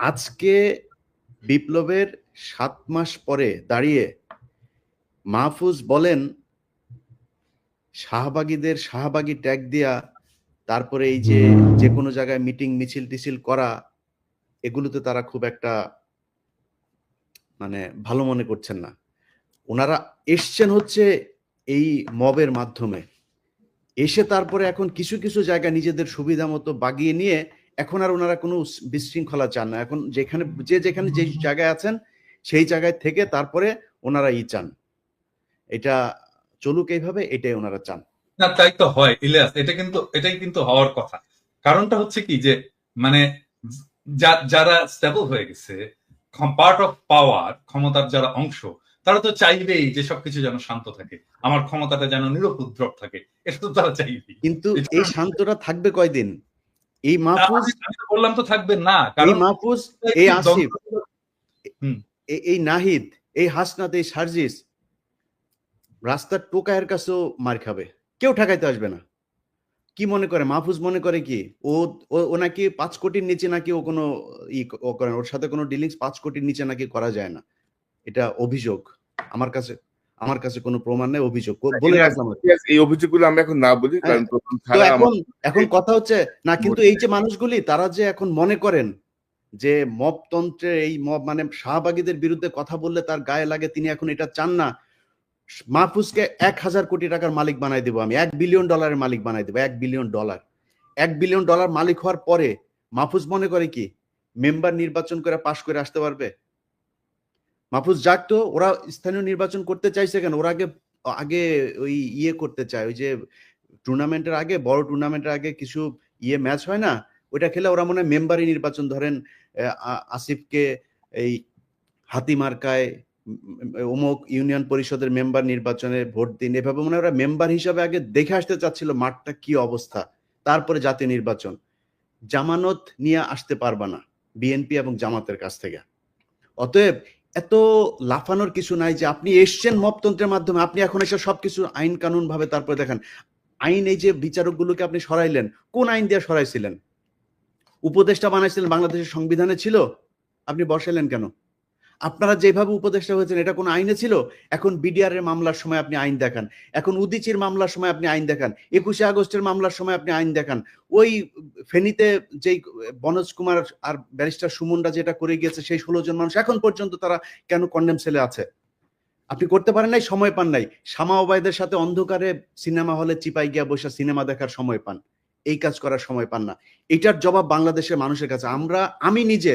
আজকে বিপ্লবের সাত মাস পরে দাঁড়িয়ে মাহফুজ বলেন, শাহবাগীদের শাহবাগী ট্যাগ দিয়া তারপরে এই যে যে কোনো জায়গায় মিটিং মিছিল টিছিল করা, এগুলোতে তারা খুব একটা মানে ভালো মনে করছেন না। ওনারা এসছেন হচ্ছে এই মবের মাধ্যমে। এসে তারপরে এখন কিছু কিছু জায়গা নিজেদের সুবিধা মতো বাগিয়ে নিয়ে এখন আর ওনারা কোনো বিশৃঙ্খলা চান না। এখন যেখানে যে যেখানে যে জায়গায় আছেন সেই জায়গায় থেকে তারপরে ওনারা ই চান। এটা চলুক এইভাবে এটাই ওনারা চান। না তাই তো হয় ইলিয়াস। এটা কিন্তু এটাই কিন্তু হওয়ার কথা। কারণটা হচ্ছে কি যে মানে যারা স্টেবল হয়ে গেছে পার্ট অফ পাওয়ার ক্ষমতার যারা অংশ তারা তো চাইবেই যে সবকিছু যেন শান্ত থাকে। আমার ক্ষমতাটা যেন নিরুপদ্রব থাকে। এটা তো তারা চাইবেই। কিন্তু এই শান্তটা থাকবে কয়দিন? এই মাহফুজ বললাম তো থাকবে না এই মাহফুজ এই আসিফ এই নাহিদ এই হাসনাত এই সার্জিস রাস্তার টোকায়ের কাছেও মার খাবে। কেউ ঠেকাইতে আসবে না। কি মনে করে? মাহফুজ মনে করে কি? ও ও- নাকি পাঁচ কোটির নিচে নাকি ও কোনো ই করে ওর সাথে কোনো ডিলিংস পাঁচ কোটির নিচে নাকি করা যায় না। এটা অভিযোগ। আমার কাছে আমার কাছে কোনো প্রমাণ নেই অভিযোগ। বলে কি। ঠিক এই অভিযোগগুলো আমরা এখন না বলি কারণ তো ছাড়া এখন এখন কথা হচ্ছে না কিন্তু এই যে মানুষগুলি তারা যে এখন মনে করেন যে মবতন্ত্রের এই মব মানে শাহবাগীদের বিরুদ্ধে কথা বললে তার গায়ে লাগে তিনি এখন এটা চান না। মাহফুজকে এক হাজার কোটি টাকার মালিক বানাই দেবো আমি এক বিলিয়ন ডলারের মালিক বানাই দেবো এক বিলিয়ন ডলার। এক বিলিয়ন ডলার মালিক হওয়ার পরে মাহফুজ মনে করে কি মেম্বার নির্বাচন করে পাশ করে আসতে পারবে? মাহফুজ যাক তো ওরা স্থানীয় নির্বাচন করতে চাইছে কেন? ওরা আগে আগে ওই ইয়ে করতে চায়, ওই যে টুর্নামেন্টের আগে, বড় টুর্নামেন্টের আগে কিছু ইয়ে ম্যাচ হয় না? ওইটা খেলে ওরা মনে হয় মেম্বারই নির্বাচন, ধরেন আসিফকে এই হাতিমার্কায় অমুক ইউনিয়ন পরিষদের মেম্বার নির্বাচনে ভোট দিন, এভাবে মনে ওরা মেম্বার হিসাবে আগে দেখে আসতে চাচ্ছিল মাঠটা কি অবস্থা, তারপরে জাতীয় নির্বাচন। জামানত নিয়ে আসতে পারবা না, বিএনপি এবং জামাতের কাছ থেকে। অতএব এত লাফানোর কিছু নাই যে আপনি এসছেন মপতন্ত্রের মাধ্যমে, আপনি এখন এসে সবকিছু আইন কানুন ভাবে তারপরে দেখেন। আইন এই যে বিচারকগুলোকে আপনি সরাইলেন, কোন আইন দিয়ে সরাইছিলেন? উপদেষ্টা বানাইছিলেন, বাংলাদেশের সংবিধানে ছিল? আপনি বসাইলেন কেন? আপনারা যেভাবে উপদেষ্টা হয়েছেন, এটা কোন আইনে ছিল? এখন বিডিআর এর মামলার সময় আপনি আইন দেখান। এখন উদিচির মামলার সময় আপনি আইন দেখান। একুশে আগস্টের মামলার সময় আপনি আইন দেখান। ওই ফেনীতে যেই বনজ কুমার আর ব্যারিস্টার সুমনরা যেটা করে গিয়েছে, সেই ষোলো জন মানুষ এখন পর্যন্ত তারা কেন কন্ডেম সেলে আছে? আপনি করতে পারেন নাই, সময় পান নাই। শামা ওবায়দের সাথে অন্ধকারে সিনেমা হলে চিপাই গিয়া বসে সিনেমা দেখার সময় পান। এই কাজ করার সময় পান না। এটার জবাব বাংলাদেশের মানুষের কাছে। আমরা, আমি নিজে